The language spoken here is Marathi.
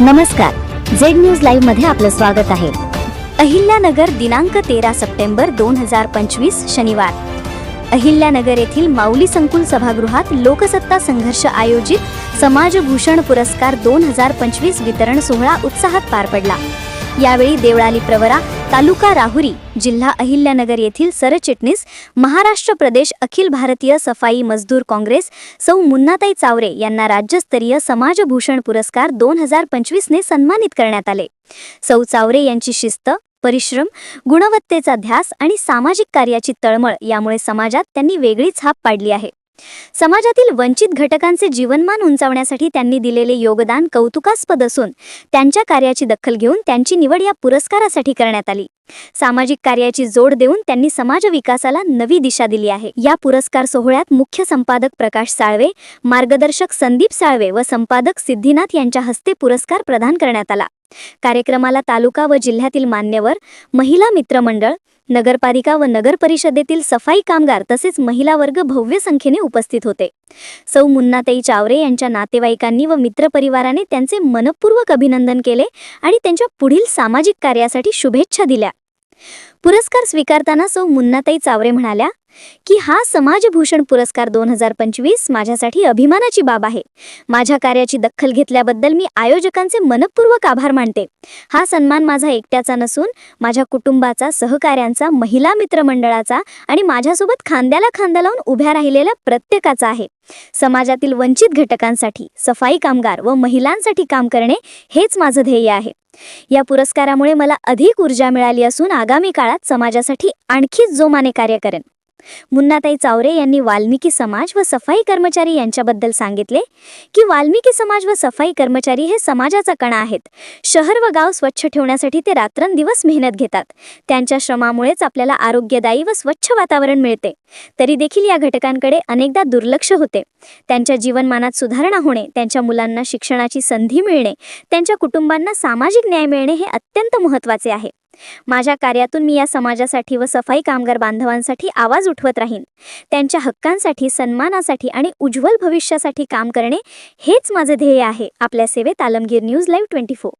नमस्कार. झेड न्यूज लाईव्हमध्ये आपलं स्वागत आहे. अहिल्यानगर दिनांक तेरा सप्टेंबर दोन हजार पंचवीस शनिवार. अहिल्यानगर येथील माऊली संकुल सभागृहात लोकसत्ता संघर्ष आयोजित समाजभूषण पुरस्कार दोन हजार पंचवीस वितरण सोहळा उत्साहात पार पडला. यावेळी देवळाली प्रवरा तालुका राहुरी जिल्हा अहिल्यानगर येथील सरचिटणीस महाराष्ट्र प्रदेश अखिल भारतीय सफाई मजदूर काँग्रेस सौ मुन्नाताई चावरे यांना राज्यस्तरीय समाजभूषण पुरस्कार दोन हजार पंचवीसने सन्मानित करण्यात आले. सौ चावरे यांची शिस्त परिश्रम गुणवत्तेचा ध्यास आणि सामाजिक कार्याची तळमळ यामुळे समाजात त्यांनी वेगळीच छाप पाडली आहे. समाजातील वंचित घटकांचे जीवनमान उंचावण्यासाठी त्यांनी दिलेले योगदान कौतुकास्पद असून त्यांच्या कार्याची दखल घेऊन त्यांची निवड या पुरस्कारासाठी करण्यात आली. सामाजिक कार्याची जोड देऊन त्यांनी समाज विकासाला नवी दिशा दिली आहे. या पुरस्कार सोहळ्यात मुख्य संपादक प्रकाश साळवे मार्गदर्शक संदीप साळवे व संपादक सिद्धिनाथ यांच्या हस्ते पुरस्कार प्रदान करण्यात आला. कार्यक्रमाला तालुका व जिल्ह्यातील मान्यवर महिला मित्रमंडळ नगरपालिका व नगर परिषदेतील सफाई कामगार तसेच महिला वर्ग भव्य संख्येने उपस्थित होते. सौ मुन्नाताई चावरे यांच्या नातेवाईकांनी व मित्रपरिवाराने त्यांचे मनपूर्वक अभिनंदन केले आणि त्यांच्या पुढील सामाजिक कार्यासाठी शुभेच्छा दिल्या. पुरस्कार स्वीकारताना सौ मुन्नाताई चावरे म्हणाल्या की हा समाजभूषण पुरस्कार दोन हजार पंचवीस माझ्यासाठी अभिमानाची बाब आहे. माझ्या कार्याची दखल घेतल्याबद्दल मी आयोजकांचे मनपूर्वक आभार मानते. हा सन्मान माझा एकट्याचा नसून माझ्या कुटुंबाचा सहकाऱ्यांचा महिला मित्रमंडळाचा आणि माझ्यासोबत खांद्याला खांदा लावून उभ्या राहिलेल्या प्रत्येकाचा आहे. समाजातील वंचित घटकांसाठी सफाई कामगार व महिलांसाठी काम करणे हेच माझं ध्येय आहे. या पुरस्कारामुळे मला अधिक ऊर्जा मिळाली असून आगामी काळात समाजासाठी आणखीच जोमाने कार्य करेन. मुन्नाताई चावरे यांनी वाल्मिकी समाज व सफाई कर्मचारी यांच्याबद्दल सांगितले की वाल्मिकी समाज व सफाई कर्मचारी हे समाजाचा कणा आहेत. शहर व गाव स्वच्छ ठेवण्यासाठी ते रात्रंदिवस मेहनत घेतात. त्यांच्या श्रमामुळेच आपल्याला आरोग्यदायी व स्वच्छ वातावरण मिळते. तरी देखील या घटकांकडे अनेकदा दुर्लक्ष होते. त्यांच्या जीवनमानात सुधारणा होणे त्यांच्या मुलांना शिक्षणाची संधी मिळणे त्यांच्या कुटुंबांना सामाजिक न्याय मिळणे हे अत्यंत महत्त्वाचे आहे. माझ्या कार्यातून मी या समाजासाठी व सफाई कामगार बांधवांसाठी आवाज उठवत राहीन. त्यांच्या हक्कांसाठी सन्मानासाठी आणि उज्ज्वल भविष्यासाठी काम करणे हेच माझे ध्येय आहे. आपल्या सेवेत Alamgir news live twenty four.